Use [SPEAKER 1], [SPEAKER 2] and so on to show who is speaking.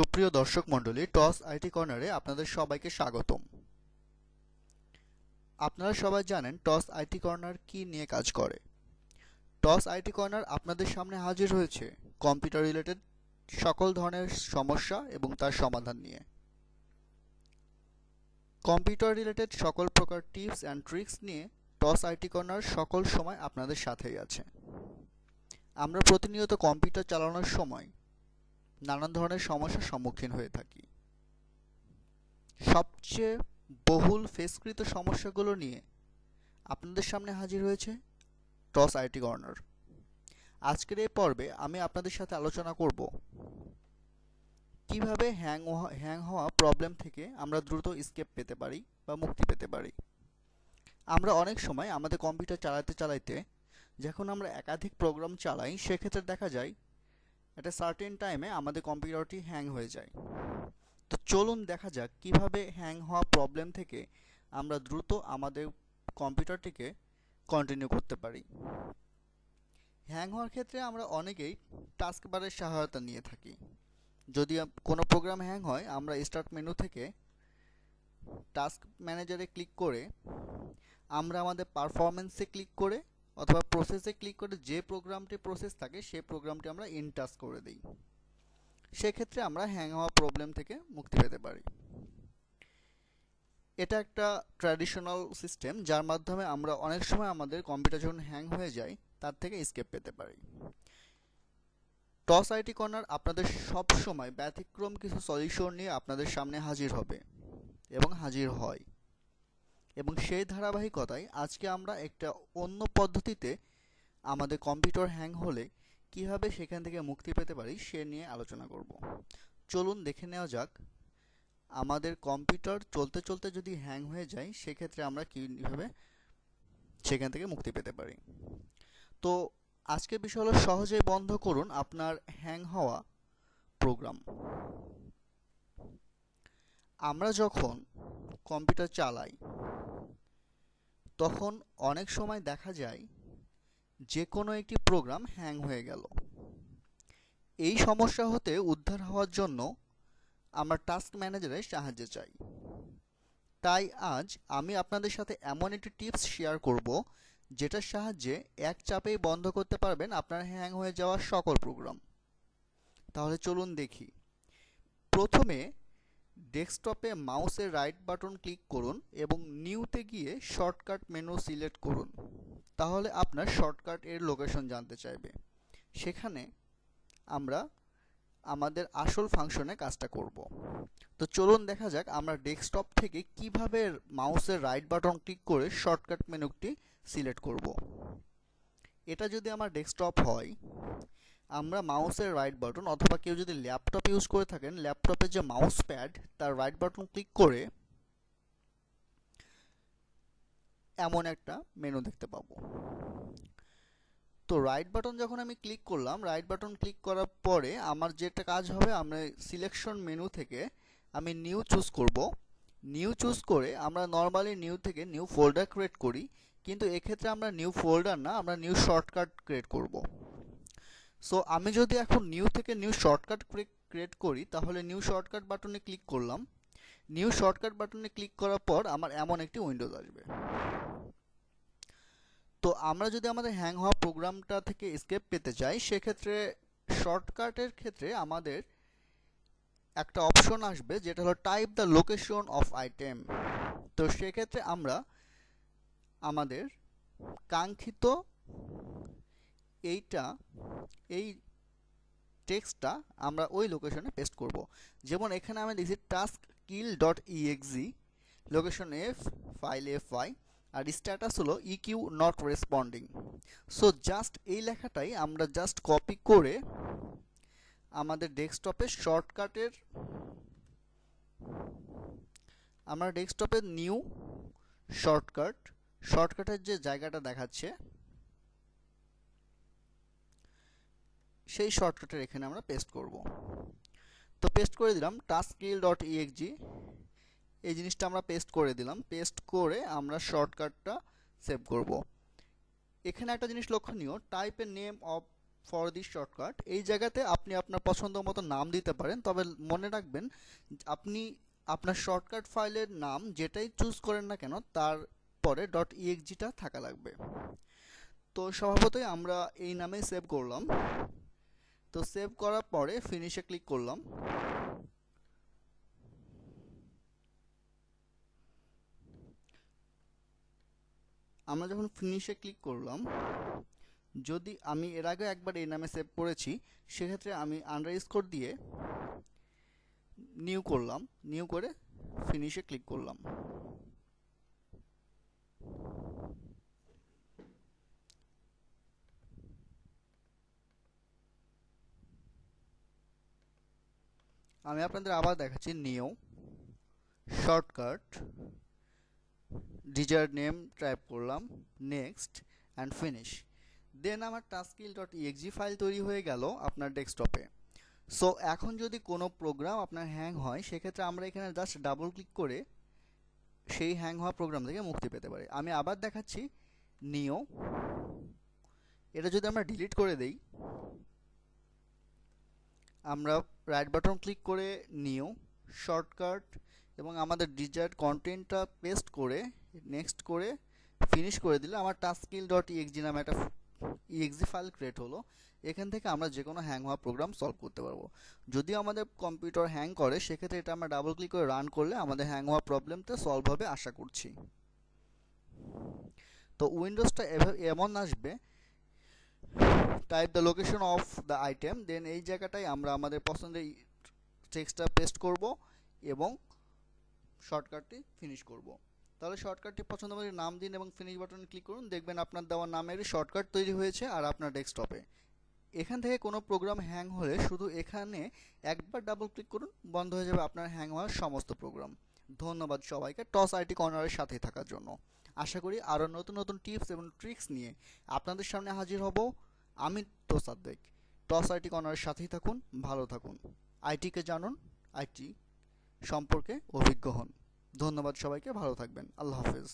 [SPEAKER 1] সুপ্রিয় দর্শক মণ্ডলী, টস আইটি কর্নারে আপনাদের সবাইকে স্বাগতম। আপনারা সবাই জানেন টস আইটি কর্নার কি নিয়ে কাজ করে। টস আইটি কর্নার আপনাদের সামনে হাজির হয়েছে কম্পিউটার রিলেটেড সকল ধরনের সমস্যা এবং তার সমাধান নিয়ে। কম্পিউটার রিলেটেড সকল প্রকার টিপস অ্যান্ড ট্রিক্স নিয়ে টস আইটি কর্নার সকল সময় আপনাদের সাথেই আছে। আমরা প্রতিনিয়ত কম্পিউটার চালানোর সময় নানান ধরনের সমস্যার সম্মুখীন হয়ে থাকি। সবচেয়ে বহুল ফেসকৃত সমস্যাগুলো নিয়ে আপনাদের সামনে হাজির হয়েছে টস আইটি কর্নার। আজকের এই পর্বে আমি আপনাদের সাথে আলোচনা করব কীভাবে হ্যাং হ্যাং হওয়া প্রবলেম থেকে আমরা দ্রুত স্কেপ পেতে পারি বা মুক্তি পেতে পারি। আমরা অনেক সময় আমাদের কম্পিউটার চালাতে চালাইতে যখন আমরা একাধিক প্রোগ্রাম চালাই, সেক্ষেত্রে দেখা যায় একটা সার্টেন টাইমে আমাদের কম্পিউটারটি হ্যাং হয়ে যায়। তো চলুন দেখা যাক কীভাবে হ্যাং হওয়া প্রবলেম থেকে আমরা দ্রুত আমাদের কম্পিউটারটিকে কন্টিনিউ করতে পারি। হ্যাং হওয়ার ক্ষেত্রে আমরা অনেকেই টাস্ক বারের সহায়তা নিয়ে থাকি। যদি কোনো প্রোগ্রাম হ্যাং হয়, আমরা স্টার্ট মেনু থেকে টাস্ক ম্যানেজারে ক্লিক করে, আমরা আমাদের পারফরমেন্সে ক্লিক করে অথবা প্রসেসে ক্লিক করে যে প্রোগ্রামটি প্রসেস থাকে সেই প্রোগ্রামটি আমরা ইনটাচ করে দিই। সেক্ষেত্রে আমরা হ্যাং হওয়া প্রবলেম থেকে মুক্তি পেতে পারি। এটা একটা ট্র্যাডিশনাল সিস্টেম যার মাধ্যমে আমরা অনেক সময় আমাদের কম্পিউটার যখন হ্যাং হয়ে যায়, তার থেকে স্কেপ পেতে পারি। টস আইটি কর্নার আপনাদের সব সময় ব্যতিক্রম কিছু সলিউশন নিয়ে আপনাদের সামনে হাজির হবে এবং হাজির হয়। এবং সেই ধারাবাহিকতায় আজকে আমরা একটা অন্য পদ্ধতিতে আমাদের কম্পিউটার হ্যাং হলে কীভাবে সেখান থেকে মুক্তি পেতে পারি সে নিয়ে আলোচনা করব। চলুন দেখে নেওয়া যাক, আমাদের কম্পিউটার চলতে চলতে যদি হ্যাং হয়ে যায়, সেক্ষেত্রে আমরা কীভাবে সেখান থেকে মুক্তি পেতে পারি। তো আজকে বিষয় হলো সহজেই বন্ধ করুন আপনার হ্যাং হওয়া প্রোগ্রাম। আমরা যখন কম্পিউটার চালাই তখন অনেক সময় দেখা যায় যে কোনো একটি প্রোগ্রাম হ্যাং হয়ে গেল। এই সমস্যা হতে উদ্ধার হওয়ার জন্য আমরা টাস্ক ম্যানেজারের সাহায্য চাই। তাই আজ আমি আপনাদের সাথে এমন একটি টিপস শেয়ার করব যেটার সাহায্যে এক চাপেই বন্ধ করতে পারবেন আপনার হ্যাং হয়ে যাওয়া সকল প্রোগ্রাম তাহলে চলুন দেখি। প্রথমে ডেস্কটপে মাউসের রাইট বাটন ক্লিক করুন এবং নিউতে গিয়ে শর্টকাট মেনু সিলেক্ট করুন। তাহলে আপনার শর্টকাট এর লোকেশন জানতে চাইবে। সেখানে আমরা আমাদের আসল ফাংশনে কাজটা করব। তো চলুন দেখা যাক আমরা ডেস্কটপ থেকে কীভাবে মাউসের রাইট বাটন ক্লিক করে শর্টকাট মেনুটি সিলেক্ট করব। এটা যদি আমার ডেস্কটপ হয় আমরা মাউসের রাইট বাটন অথবা কেউ যদি ল্যাপটপ ইউজ করে থাকেন ল্যাপটপের যে মাউস প্যাড তার রাইট বাটন ক্লিক করে এমন একটা মেনু দেখতে পাবো। তো রাইট বাটন যখন আমি ক্লিক করলাম রাইট বাটন ক্লিক করার পরে আমার যেটা কাজ হবে, আমরা সিলেকশন মেনু থেকে আমি নিউ চুজ করব। নিউ চুজ করে আমরা নর্মালি নিউ থেকে নিউ ফোল্ডার ক্রিয়েট করি, কিন্তু এক্ষেত্রে আমরা নিউ ফোল্ডার না, আমরা নিউ শর্টকাট ক্রিয়েট করব। সো আমি যদি এখন নিউ থেকে নিউ শর্টকাট ক্রিয়েট করি, তাহলে নিউ শর্টকাট বাটনে ক্লিক করলাম। নিউ শর্টকাট বাটনে ক্লিক করার পর আমার এমন একটি উইন্ডোজ আসবে। তো আমরা যদি আমাদের হ্যাং হওয়া প্রোগ্রামটা থেকে স্কেপ পেতে চাই, সেক্ষেত্রে শর্টকাটের ক্ষেত্রে আমাদের একটা অপশন আসবে, যেটা হলো type the location of item তো সেক্ষেত্রে আমরা আমাদের কাঙ্ক্ষিত এইটা, এই টেক্সটটা আমরা ওই লোকেশনে পেস্ট করব। যেমন এখানে আমি লিখছি task kill dot exe location F file F Y R status হলো EQ not responding so just এই লেখাটাই আমরা জাস্ট কপি করে আমাদের ডেস্কটপে শর্টকাটের আমরা ডেস্কটপের নিউ শর্টকাট শর্টকাটের যে জায়গাটা দেখাচ্ছে সেই শর্টকাটের এখানে আমরা পেস্ট করব। তো পেস্ট করে দিলাম টাস্কিল ডট ইএক্সজি এই জিনিসটা আমরা পেস্ট করে দিলাম। পেস্ট করে আমরা শর্টকাটটা সেভ করব। এখানে একটা জিনিস লক্ষণীয় টাইপের name of for this shortcut এই জায়গাতে আপনি আপনার পছন্দ মতো নাম দিতে পারেন, তবে মনে রাখবেন আপনি আপনার শর্টকাট ফাইলের নাম যেটাই চুজ করেন না কেন, তার পরে. ডট ইএক্সজিটা থাকা লাগবে। তো স্বভাবতই আমরা এই নামেই সেভ করলাম। তো সেভ করার পরে ফিনিশে ক্লিক করলাম। আমরা যখন ফিনিশে ক্লিক করলাম, যদি আমি এর আগে একবার এই নামে সেভ করেছি, সেক্ষেত্রে আমি আন্ডার স্কোর দিয়ে নিউ করলাম নিউ করে ফিনিশে ক্লিক করলাম। আমি আপনাদের আবার দেখাচ্ছি new shortcut desire name type করলাম নেক্সট অ্যান্ড ফিনিশ দেন আমার টাস্কিল ডট ইএক্সজি ফাইল তৈরি হয়ে গেল আপনার ডেস্কটপে সো এখন যদি কোনো প্রোগ্রাম আপনার হ্যাং হয়, সেক্ষেত্রে আমরা এখানে জাস্ট ডাবল ক্লিক করে সেই হ্যাং হওয়া প্রোগ্রাম থেকে মুক্তি পেতে পারি। আমি আবার দেখাচ্ছি নিও এটা যদি আমরা ডিলিট করে দেই, আমরা রাইট বাটন ক্লিক করে নিউ শর্টকাট এবং আমাদের ডিজায়ার্ড কন্টেন্টটা পেস্ট করে নেক্সট করে ফিনিশ করে দিলে আমার টাস্কিল ডট ইএক্সজি নামে একটা ইএক্সজি ফাইল ক্রিয়েট হলো। এখান থেকে আমরা যে কোনো হ্যাং হওয়া প্রোগ্রাম সলভ করতে পারব। যদি আমাদের কম্পিউটার হ্যাং করে, সেক্ষেত্রে এটা আমরা ডাবল ক্লিক করে রান করলে আমাদের হ্যাং হওয়া প্রবলেমটা সলভ হবে, আশা করছি। তো উইন্ডোজটা এমন আসবে type the location of the item then এই জায়গাটায় আমরা আমাদের পছন্দের টেক্সটটা পেস্ট করব এবং শর্টকাটটি ফিনিশ করব। তাহলে শর্টকাটটি পছন্দ করে নাম দিন এবং ফিনিশ বাটনে ক্লিক করুন, দেখবেন আপনার দেওয়া নামেরই শর্টকাট তৈরি হয়েছে আর আপনার ডেস্কটপে এখান থেকে কোনো প্রোগ্রাম হ্যাং হলে শুধু এখানে একবার ডাবল ক্লিক করুন, বন্ধ হয়ে যাবে আপনার হ্যাং হওয়ার সমস্ত প্রোগ্রাম ধন্যবাদ সবাইকে টস আইটি কর্নারের সাথে থাকার জন্য। আশা করি আরও নতুন নতুন টিপস এবং ট্রিক্স নিয়ে আপনাদের সামনে হাজির হব। আমি তোসাদ্দেক টস আইটি কর্নারের সাথেই থাকুন, ভালো থাকুন। আইটিকে জানুন, আইটি সম্পর্কে অভিজ্ঞ হন। ধন্যবাদ সবাইকে, ভালো থাকবেন। আল্লাহ হাফেজ।